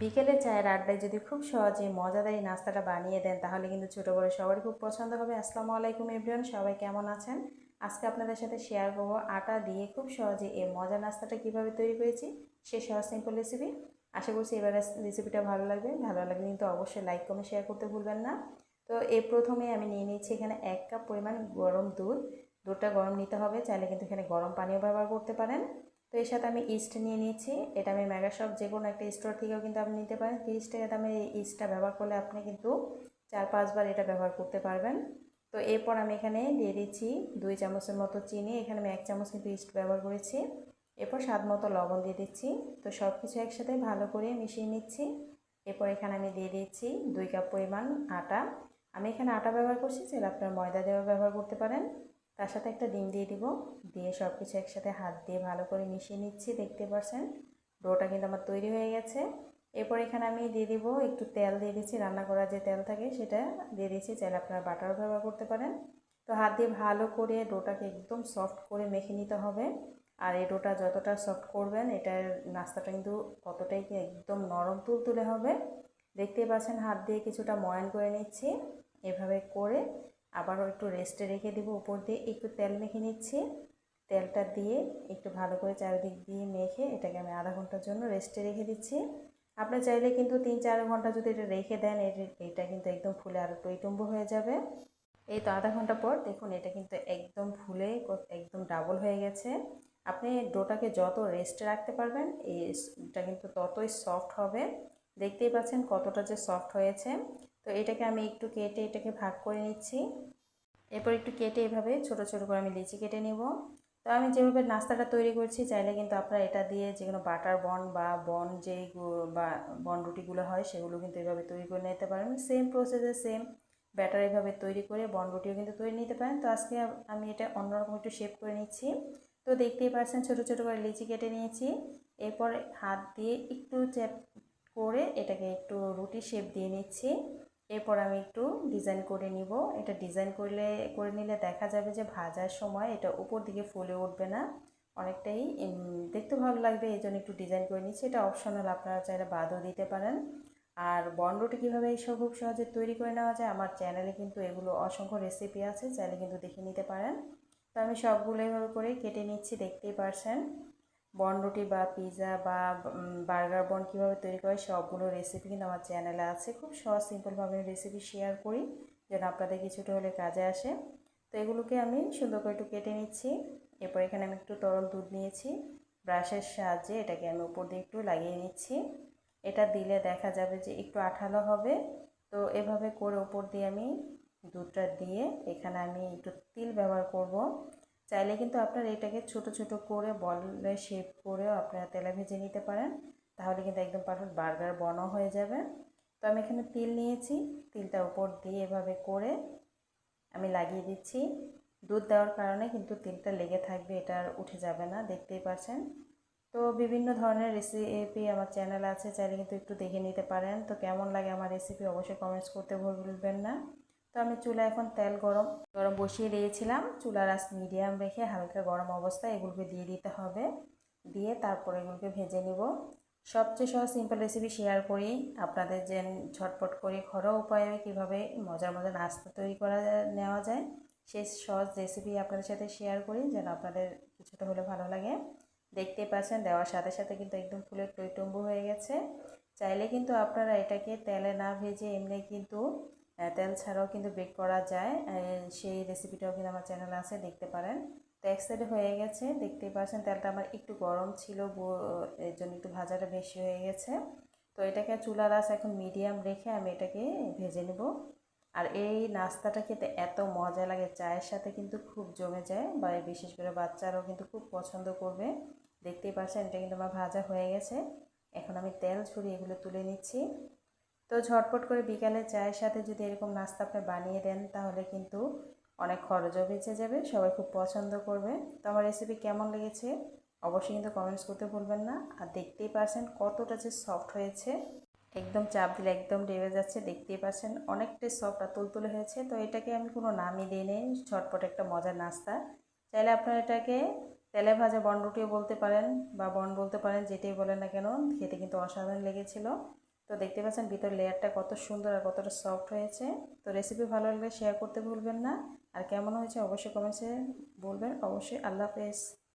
বিকেলে চায়ের আড্ডায় যদি খুব সহজে মজাদার নাস্তাটা বানিয়ে দেন, তাহলে কিন্তু ছোটো বড়ো সবারই খুব পছন্দ হবে। আসসালামু আলাইকুম এভরিওয়ান, সবাই কেমন আছেন? আজকে আপনাদের সাথে শেয়ার করব আটা দিয়ে খুব সহজে এই মজা নাস্তাটা কীভাবে তৈরি করেছি, সে সহজ সিম্পল রেসিপি আশা করছি এবার রেসিপিটা ভালো লাগবে। ভালো লাগলে কিন্তু অবশ্যই লাইক কমেন্ট শেয়ার করতে ভুলবেন না। তো এ প্রথমে আমি নিয়ে নিচ্ছি এখানে এক কাপ পরিমাণ গরম দুধ। দুধটা গরম নিতে হবে, চাইলে কিন্তু এখানে গরম পানিও ব্যবহার করতে পারেন। তো এর সাথে আমি ইস্ট নিয়ে নিয়েছি। এটা আমি মেগাশপ যে কোনো একটা স্টোর থেকেও কিন্তু আপনি নিতে পারেন। তিরিশ টাকা দামে এই ইস্টটা ব্যবহার করলে আপনি কিন্তু চার পাঁচবার এটা ব্যবহার করতে পারবেন। তো এরপর আমি এখানে দিয়ে দিচ্ছি দুই চামচের মতো চিনি। এখানে আমি এক চামচ কিন্তু ইস্ট ব্যবহার করেছি। এরপর স্বাদ মতো লবণ দিয়ে দিচ্ছি। তো সব কিছু একসাথে ভালো করে মিশিয়ে নিচ্ছি। এরপর এখানে আমি দিয়ে দিচ্ছি দুই কাপ পরিমাণ আটা। আমি এখানে আটা ব্যবহার করছি, চাইলে আপনার ময়দা দেওয়া ব্যবহার করতে পারেন। তার সাথে একটা ডিম দিয়ে দিব। দিয়ে সব কিছু একসাথে হাত দিয়ে ভালো করে মিশিয়ে নিচ্ছি, দেখতে পাচ্ছেন ডোটা কিন্তু আমার তৈরি হয়ে গেছে। এরপর এখানে আমি দিয়ে দিব, একটু তেল দিয়ে দিচ্ছি, রান্না করার যে তেল থাকে সেটা দিয়ে দিচ্ছি। চাইলে আপনারা বাটারও ব্যবহার করতে পারেন। তো হাত দিয়ে ভালো করে ডোটাকে একদম সফট করে মেখে নিতে হবে। আর এই ডোটা যতটা সফট করবেন, এটার নাস্তাটা কিন্তু ততটাই কি একদম নরম তুলতুলে হবে। দেখতেই পাচ্ছেন, হাত দিয়ে কিছুটা ময়ান করে নিচ্ছি। এভাবে করে আবারও একটু রেস্টে রেখে দেবো উপর দিয়ে। একটু তেল মেখে নিচ্ছি। তেলটা দিয়ে একটু ভালো করে চারিদিক দিয়ে মেখে এটাকে আমি আধা ঘণ্টার জন্য রেস্টে রেখে দিচ্ছি। আপনি চাইলে কিন্তু তিন চার ঘণ্টা যদি এটা রেখে দেন এটা কিন্তু একদম ফুলে আরও টইটুম্ব হয়ে যাবে। এই তো আধা ঘণ্টা পর দেখুন এটা কিন্তু একদম ফুলে একদম ডাবল হয়ে গেছে। আপনি ডোটাকে যত রেস্টে রাখতে পারবেন এটা কিন্তু ততই সফট হবে। দেখতেই পাচ্ছেন কতটা যে সফট হয়েছে। তো এটাকে আমি একটু কেটে এটাকে ভাগ করে নিচ্ছি। এরপর একটু কেটে এভাবে ছোট ছোট করে আমি লিচি কেটে নেব। তো আমি যেভাবে নাস্তাটা তৈরি করছি, চাইলে কিন্তু আপনারা এটা দিয়ে যে কোনো বাটার বন বা বন যে বা বন রুটিগুলো হয় সেগুলো কিন্তু এভাবে তৈরি করে নিতে পারেন। সেম প্রসেসে সেম ব্যাটার এভাবে তৈরি করে বন রুটিও কিন্তু তৈরি নিতে পারেন। তো আজকে আমি এটা অন্যরকম একটু শেপ করে নিচ্ছি। তো দেখতেই পাচ্ছেন ছোটো ছোটো করে লিচি কেটে নিয়েছি। এরপর হাত দিয়ে একটু চ্যাপ করে এটাকে একটু রুটি শেপ দিয়ে নিচ্ছি। এরপর আমি একটু ডিজাইন করে নিব। এটা ডিজাইন করলে, করে নিলে দেখা যাবে যে ভাজার সময় এটা উপর দিকে ফুলে উঠবে না। অনেকটাই দেখতে ভালো লাগবে, এই জন্য একটু ডিজাইন করে নিচ্ছি। এটা অপশনাল আপনারা চাইলে বাদও দিতে পারেন। আর বন্ডটি কীভাবে এইসব খুব সহজে তৈরি করে নেওয়া যায়, আমার চ্যানেলে কিন্তু এগুলো অসংখ্য রেসিপি আছে, চাইলে কিন্তু দেখে নিতে পারেন। তো আমি সবগুলো এভাবে করে কেটে নিচ্ছি, দেখতেই পারছেন। বন রুটি বা পিৎজা বা বার্গার বন কীভাবে তৈরি করে সবগুলো রেসিপি কিন্তু আমার চ্যানেলে আছে। খুব সহজ সিম্পলভাবে আমি রেসিপি শেয়ার করি, যেন আপনাদের কিছুটা হলে কাজে আসে। তো এগুলোকে আমি সুন্দর করে একটু কেটে নিচ্ছি। এরপর এখানে আমি একটু তরল দুধ নিয়েছি। ব্রাশের সাহায্যে এটাকে আমি উপর দিয়ে একটু লাগিয়ে নিচ্ছি। এটা দিলে দেখা যাবে যে একটু আঠালো হবে। তো এভাবে করে উপর দিয়ে আমি দুধটা দিয়ে এখানে আমি একটু তিল ব্যবহার করব। চাইলে কিন্তু আপনারা এটাকে ছোট ছোট করে বলে শেপ করেও আপনারা তেলে ভেজে নিতে পারেন। তাহলে কিন্তু একদম পারফেক্ট বার্গার বনও হয়ে যাবে। তো আমি এখানে তিল নিয়েছি। তিলটা উপর দিয়ে এভাবে করে আমি লাগিয়ে দিচ্ছি। দুধ দেওয়ার কারণে কিন্তু তিলটা লেগে থাকবে, এটা আর উঠে যাবে না, দেখতেই পাচ্ছেন তো বিভিন্ন ধরনের রেসিপি আমার চ্যানেল আছে, চাইলে কিন্তু একটু দেখে নিতে পারেন। তো কেমন লাগে আমার রেসিপি অবশ্যই কমেন্টস করতে ভুলবেন না। তো আমি চুলা এখন তেল গরম গরম বসিয়ে দিয়েছিলাম। চুলার আস মিডিয়াম রেখে হালকা গরম অবস্থায় এগুলোকে দিয়ে দিতে হবে। দিয়ে তারপর এগুলোকে ভেজে নিব। সবচেয়ে সহজ সিম্পল রেসিপি শেয়ার করি। আপনাদের যে ঝটপট করে ঘরোয়া উপায়ে কীভাবে মজার মজার নাস্তা তৈরি করা নেওয়া যায় সেই সহজ রেসিপি আপনাদের সাথে শেয়ার করি যেন আপনাদের কিছুটা হলে ভালো লাগে। দেখতে পাচ্ছেন, দেওয়ার সাথে সাথে কিন্তু একদম ফুলের টইটম্বু হয়ে গেছে। চাইলে কিন্তু আপনারা এটাকে তেলে না ভেজে এমনি কিন্তু তেল ছাড়াও কিন্তু বেক করা যায়। সেই রেসিপিটাও কিন্তু আমার চ্যানেলে আছে, দেখতে পারেন। তো এক সাইডে হয়ে গেছে, দেখতেই পাচ্ছেন তেলটা আমার একটু গরম ছিল এর জন্য একটু ভাজাটা বেশি হয়ে গেছে। তো এটাকে চুলার আস এখন মিডিয়াম রেখে আমি এটাকে ভেজে নেব। আর এই নাস্তাটা খেতে এত মজা লাগে, চায়ের সাথে কিন্তু খুব জমে যায়, বা বিশেষ করে বাচ্চারাও কিন্তু খুব পছন্দ করবে। দেখতেই পাচ্ছেন এটা কিন্তু আমার ভাজা হয়ে গেছে। এখন আমি তেল ছড়িয়ে এগুলো তুলে নিচ্ছি। তো ঝটপট করে বিকালে চায়ের সাথে যদি এরকম নাস্তা আপনি বানিয়ে দেন, তাহলে কিন্তু অনেক খরচও বেঁচে যাবে, সবাই খুব পছন্দ করবে। তো আমার রেসিপি কেমন লেগেছে অবশ্যই কিন্তু কমেন্টস করতে ভুলবেন না। আর দেখতেই পাচ্ছেন কতটা যে সফট হয়েছে। একদম চাপ দিলে একদম ডেবে যাচ্ছে, দেখতেই পাচ্ছেন অনেকটাই সফট আর তুলতুলে হয়েছে। তো এটাকে আমি কোনো নামই দিই নেই, ঝটপট একটা মজার নাস্তা। চাইলে আপনারা এটাকে তেলে ভাজা বন রুটিও বলতে পারেন বা বন বলতে পারেন, যেটাই বলেন না কেন, খেতে কিন্তু অসাধারণ লেগেছিলো। তো দেখতে পাচ্ছেন ভিতর লেয়ারটা কত সুন্দর আর কতটা সফট হয়েছে। তো রেসিপি ভালো লাগলে শেয়ার করতে ভুলবেন না। আর কেমন হয়েছে অবশ্যই কমেন্টসে বলবেন। অবশ্যই আল্লাহ হাফেজ।